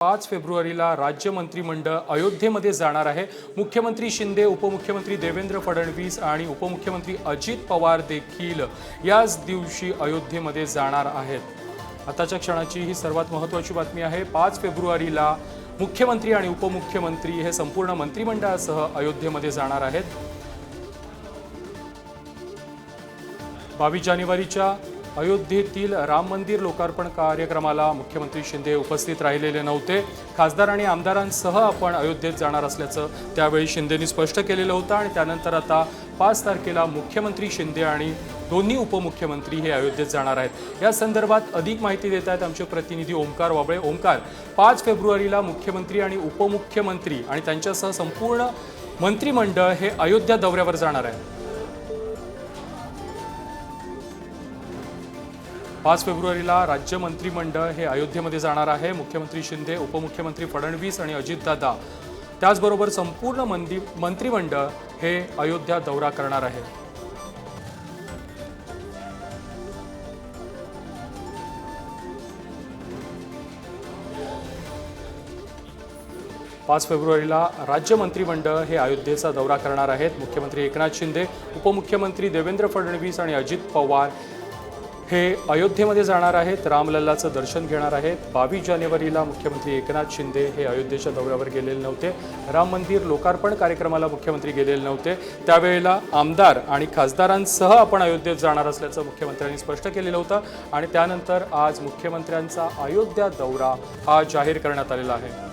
पाच फेब्रुवारीला राज्य मंत्रिमंडळ अयोध्येमध्ये जाणार आहे. मुख्यमंत्री शिंदे उपमुख्यमंत्री देवेंद्र फडणवीस आणि उपमुख्यमंत्री अजित पवार देखील याच दिवशी अयोध्येमध्ये जाणार आहेत. आताच्या क्षणाची ही सर्वात महत्त्वाची बातमी आहे. पाच फेब्रुवारीला मुख्यमंत्री आणि उपमुख्यमंत्री हे संपूर्ण मंत्रिमंडळासह अयोध्येमध्ये जाणार आहेत. बावीस जानेवारीच्या अयोध्येतील राम मंदिर लोकार्पण कार्यक्रमाला मुख्यमंत्री शिंदे उपस्थित राहिलेले नव्हते. खासदार आणि आमदारांसह आपण अयोध्येत जाणार असल्याचं त्यावेळी शिंदेनी स्पष्ट केलेलं होतं आणि त्यानंतर आता पाच तारखेला मुख्यमंत्री शिंदे आणि दोन्ही उपमुख्यमंत्री हे अयोध्येत जाणार आहेत. या संदर्भात अधिक माहिती देत आहेत आमचे प्रतिनिधी ओंकार वाबळे. ओंकार पाच फेब्रुवारीला मुख्यमंत्री आणि उपमुख्यमंत्री आणि त्यांच्यासह संपूर्ण मंत्रिमंडळ हे अयोध्या दौऱ्यावर जाणार आहे. पाच फेब्रुवारीला राज्य मंत्रिमंडळ हे अयोध्येमध्ये जाणार आहे. मुख्यमंत्री शिंदे उपमुख्यमंत्री फडणवीस आणि अजितदादा त्याचबरोबर संपूर्ण मंदी मंत्रिमंडळ हे अयोध्या दौरा करणार आहे. पाच फेब्रुवारीला राज्य मंत्रिमंडळ हे अयोध्येचा दौरा करणार आहेत. मुख्यमंत्री एकनाथ शिंदे उपमुख्यमंत्री देवेंद्र फडणवीस आणि अजित पवार हे अयोध्येमध्ये जाणार आहेत. रामलल्लाचं दर्शन घेणार आहेत. बावीस जानेवारीला मुख्यमंत्री एकनाथ शिंदे हे अयोध्येच्या दौऱ्यावर गेलेले नव्हते. राम मंदिर लोकार्पण कार्यक्रमाला मुख्यमंत्री गेलेले नव्हते. त्यावेळेला आमदार आणि खासदारांसह आपण अयोध्येत जाणार असल्याचं मुख्यमंत्र्यांनी स्पष्ट केलेलं होतं आणि त्यानंतर आज मुख्यमंत्र्यांचा अयोध्या दौरा हा जाहीर करण्यात आलेला आहे.